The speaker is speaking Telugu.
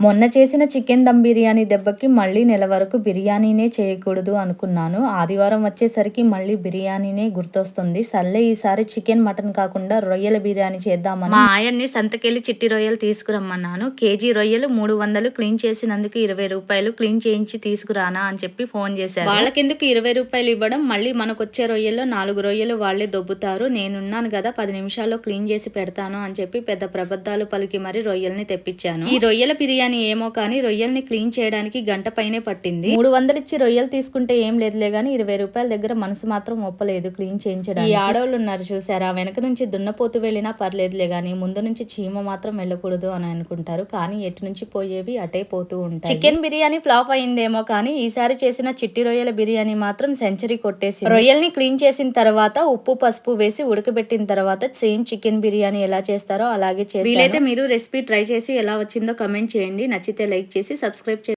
మొన్న చేసిన చికెన్ దమ్ బిర్యానీ దెబ్బకి మళ్ళీ నెల వరకు బిర్యానీనే చేయకూడదు అనుకున్నాను. ఆదివారం వచ్చేసరికి మళ్ళీ బిర్యానీనే గుర్తొస్తుంది. సర్లే ఈసారి చికెన్ మటన్ కాకుండా రొయ్యల బిర్యానీ చేద్దామని. మా ఆయన్ని సంతకెళ్ళి చిట్టి రొయ్యలు తీసుకురమ్మన్నాను. కేజీ రొయ్యలు మూడు వందలు క్లీన్ చేసినందుకు ఇరవై రూపాయలు క్లీన్ చేయించి తీసుకురానా అని చెప్పి ఫోన్ చేశారు. వాళ్ళకెందుకు ఇరవై రూపాయలు ఇవ్వడం? మళ్ళీ మనకు వచ్చే రొయ్యల్లో నాలుగు రొయ్యలు వాళ్ళే దొబ్బుతారు. నేనున్నాను కదా పది నిమిషాల్లో క్లీన్ చేసి పెడతాను అని చెప్పి పెద్ద ప్రబద్ధాలు పలికి మరి రొయ్యల్ని తెప్పించాను. ఈ రొయ్యల బిర్యానీ ఏమో కానీ రొయ్యల్ని క్లీన్ చేయడానికి గంట పైనే పట్టింది. మూడు వందలు ఇచ్చి రొయ్యలు తీసుకుంటే ఏం లేదులే గానీ ఇరవై రూపాయల దగ్గర మనసు మాత్రం ఒప్పలేదు క్లీన్ చేయించడానికి. ఈ ఆడవాళ్ళు ఉన్నారు చూసారా? వెనక నుంచి దున్నపోతు వెళ్ళినా పర్లేదులే గానీ ముందు నుంచి చీమ మాత్రం వెళ్ళకూడదు అని అనుకుంటారు. కానీ ఎటు నుంచి పోయేవి అటే పోతూ ఉంటాయి. చికెన్ బిర్యానీ ఫ్లాప్ అయిందేమో కానీ ఈసారి చేసిన చిట్టి రొయ్యల బిర్యానీ మాత్రం సెంచరీ కొట్టేసి రొయ్యల్ని క్లీన్ చేసిన తర్వాత ఉప్పు పసుపు వేసి ఉడకబెట్టిన తర్వాత సేమ్ చికెన్ బిర్యానీ ఎలా చేస్తారో అలాగే చేసి వీలైతే మీరు రెసిపీ ట్రై చేసి ఎలా వచ్చిందో కమెంట్ చేయండి. నచ్చితే లైక్ చేసి సబ్స్క్రైబ్ చేయండి.